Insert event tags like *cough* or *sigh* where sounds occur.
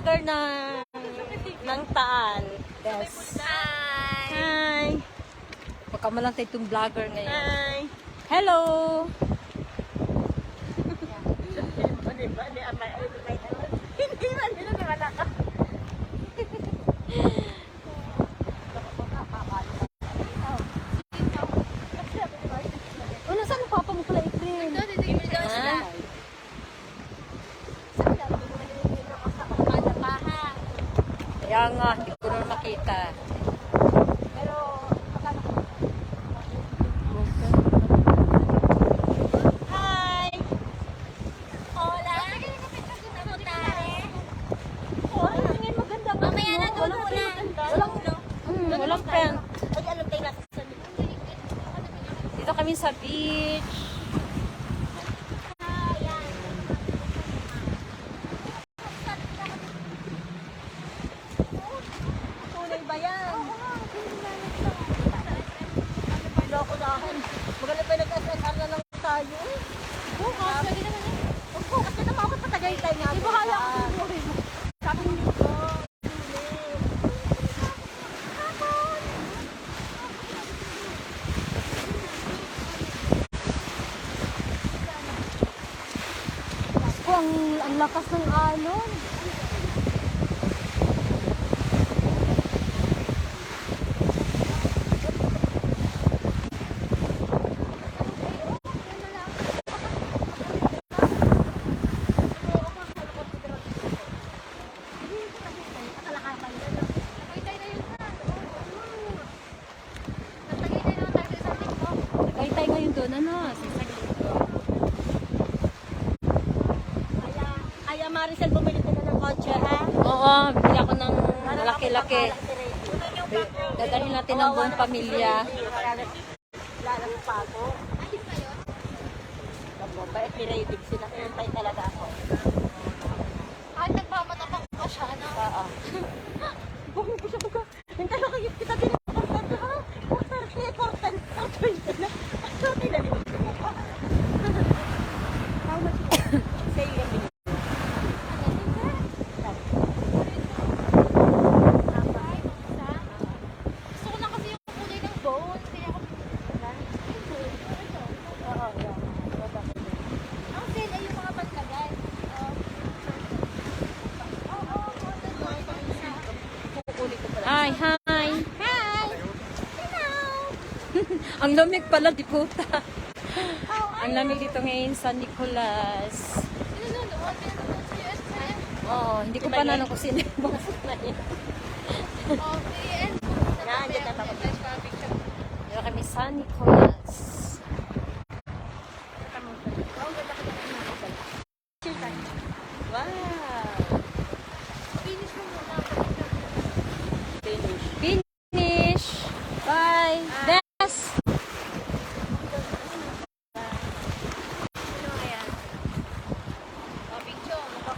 vlogger ng, ng Taal. Yes. Hi! Hi! Baka lang tayo itong vlogger ngayon. Hi! Hello! Hindi ba? Hindi ba? Hindi ba? Hindi ba? Kaya nga, hindi ko na makita. Hi. Hola! Ano tingin maganda ba? Mamaya na, doon muna. Walang, walang sa Dito kami sa beach. Tunay ba yan? Loko-lahan. Magaling pa nag-SSR na lang tayo. Bukas, pwede naman yun. Opo, kasi namakot pa tagaytay nga. Di ba kaya ako buhay mo? Sabi niyo ko. Ko, ang, ang lakas ng alon. Tagaytay ngayon doon, ano? Sisaglit ko. Kaya, kaya Maricel, bumili ka na ng kotse, ha? Oo, bili ako ng malaki-laki. Dadalhin natin ang buong pamilya. Lalang pa ako. Bait ni Raydig sila. Pinantay talaga ako. Ay, nagmamatapak pa siya, ano? Oo. *laughs* Bukong ko siya baga. Hintay lang kayo kita din. Portal ha? Portal. Kaya portal. Portal na. Portal na. How much is it? Say it. Gusto ko lang kasi yung kulay ng bone. Kaya ako... Oo, yeah. Ang sale ay yung mga panlagay. Kukunin ko pala. Hi, hi! Hi! Hello! *laughs* Ang lamig pala, di puta. Ang lamig dito ngayon sa Nicolas. Oo, hindi ko pa nalang kung sino yung boss na yun. Yan, dyan na ako. Dito kami sa Nicolas. Wow!